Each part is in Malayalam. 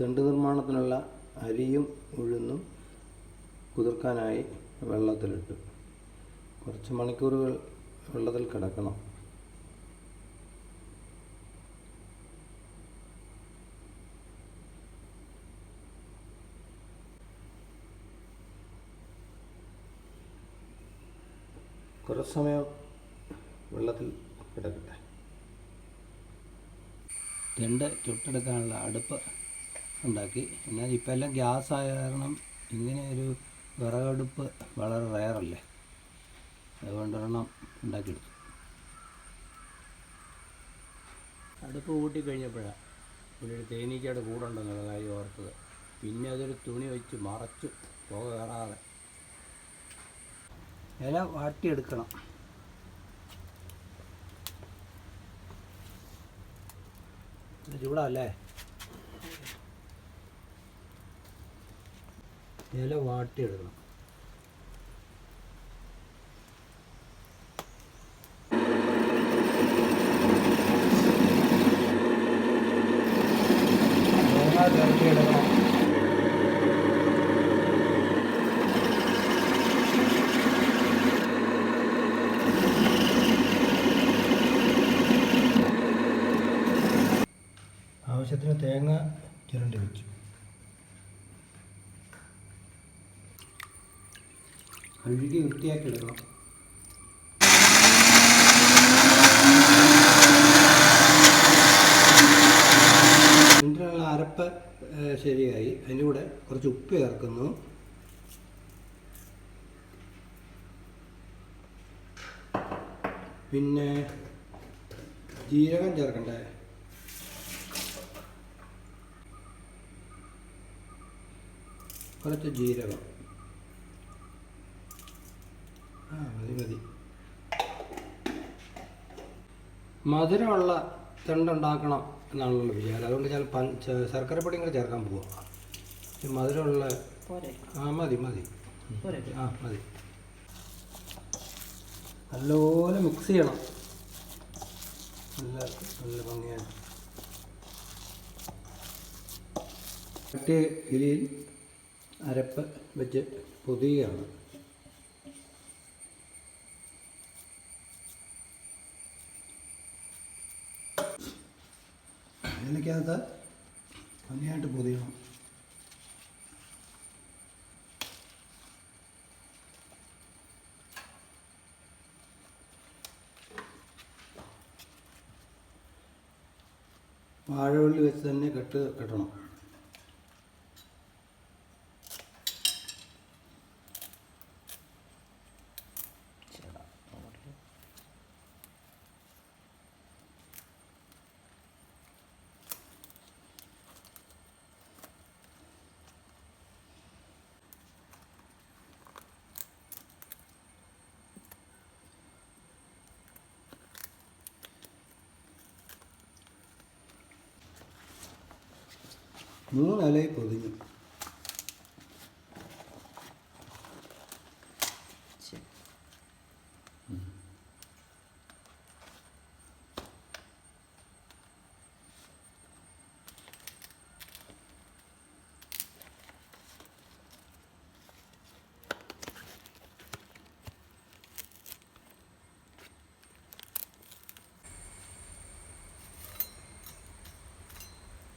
തെണ്ട് നിർമ്മാണത്തിനുള്ള അരിയും ഉഴുന്നും കുതിർക്കാനായി വെള്ളത്തിലിട്ടു. കുറച്ച് മണിക്കൂറുകൾ വെള്ളത്തിൽ കിടക്കണം. കുറച്ച് സമയം വെള്ളത്തിൽ കിടക്കട്ടെ. രണ്ട് ചുട്ടെടുക്കാനുള്ള അടുപ്പ് ഉണ്ടാക്കി. എന്നാൽ ഇപ്പം എല്ലാം ഗ്യാസ് ആയ കാരണം ഇങ്ങനെ ഒരു വിറകടുപ്പ് വളരെ റയറല്ലേ? അതുകൊണ്ട് ഒരെണ്ണം ഉണ്ടാക്കിയെടുത്തു. അടുപ്പ് കൂട്ടി കഴിഞ്ഞപ്പോഴാണ് ഇവിടെ ഒരു തേനീച്ചയുടെ കൂടുണ്ടെന്നുള്ള കാര്യം ഓർത്തത്. പിന്നെ അതൊരു തുണി വെച്ച് മറച്ച് പുക കയറാതെ. ഇല വാട്ടിയെടുക്കണം. ചൂടല്ലേ ഇല വാട്ടിയെടുക്കണം. എടുക്കണം ആവശ്യത്തിന് തേങ്ങ ചുരണ്ടി വെച്ചു. കഴുകി വൃത്തിയാക്കി എടുക്കണം അരപ്പ് ശരിയായി. അതിന്റെ കൂടെ കുറച്ച് ഉപ്പ് ചേർക്കുന്നു. പിന്നെ ജീരകം ചേർക്കണ്ടേ? കുറച്ച് ജീരകം. ആ മതി മതി. മധുരമുള്ള തെണ്ടുണ്ടാക്കണം എന്നാണല്ലോ വിചാരം. അതുകൊണ്ട് ഞാൻ പൻ ച- ശർക്കര പൊടി കൂടെ ചേർക്കാൻ പോവാം. ഈ മധുരമുള്ള ആ മതി മതി. ആ മതി. നല്ലപോലെ മിക്സ് ചെയ്യണം. നല്ല നല്ല ഭംഗിയായിട്ട് മറ്റേ ഇലയിൽ അരപ്പ് വെച്ച് പൊതിയുകയാണ്. ഇതിലേക്കകത്ത് ഭംഗിയായിട്ട് പൊതിയണം വാഴവള്ളി വെച്ച് തന്നെ കെട്ട് കെട്ടണം. മൂന്ന് ഇലയിൽ പൊതിഞ്ഞു.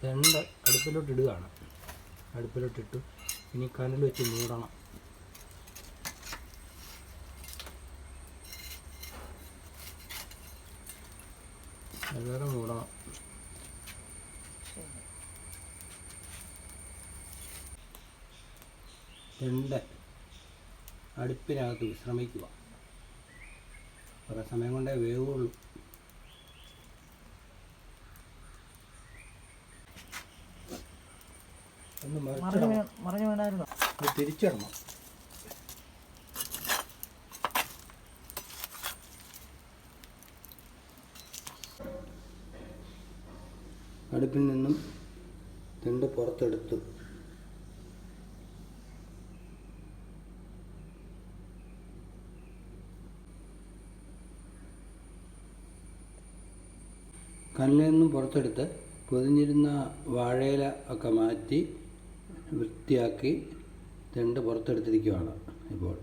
രണ്ട് അടുപ്പിലോട്ട് ഇടുകയാണ്. അടുപ്പിലോട്ടിട്ടു ഇനി കനൽ വെച്ച് മൂടണം. വേറെ മൂടണം. രണ്ട് അടുപ്പിനകത്ത് വിശ്രമിക്കുക. കുറേ സമയം കൊണ്ടേ വേവുള്ളൂ. ഒന്ന് മറിച്ചിടണം. മറിഞ്ഞു വീണായിരുന്നു? ഇത് തിരിച്ചിടണം. അടുപ്പിൽ നിന്നും രണ്ട് പുറത്തെടുത്തു. കല്ലിൽ നിന്നും പുറത്തെടുത്ത് പൊതിഞ്ഞിരുന്ന വാഴയില ഒക്കെ മാറ്റി വൃത്തിയാക്കി തെണ്ട് പുറത്തെടുത്തിരിക്കുകയാണ് ഇപ്പോൾ.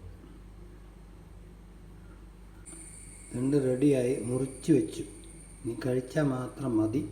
തെണ്ട് റെഡിയായി മുറിച്ച് വെച്ചു. ഇനി കഴിച്ചാൽ മാത്രം മതി.